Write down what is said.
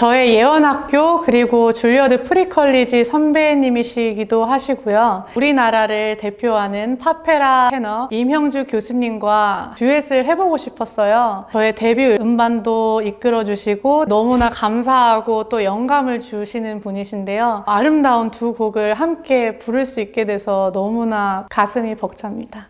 저의 예언학교 그리고 줄리어드 프리컬리지 선배님이시기도 하시고요. 우리나라를 대표하는 파페라 테너 임형주 교수님과 듀엣을 해보고 싶었어요. 저의 데뷔 음반도 이끌어주시고 너무나 감사하고 또 영감을 주시는 분이신데요. 아름다운 두 곡을 함께 부를 수 있게 돼서 너무나 가슴이 벅찹니다.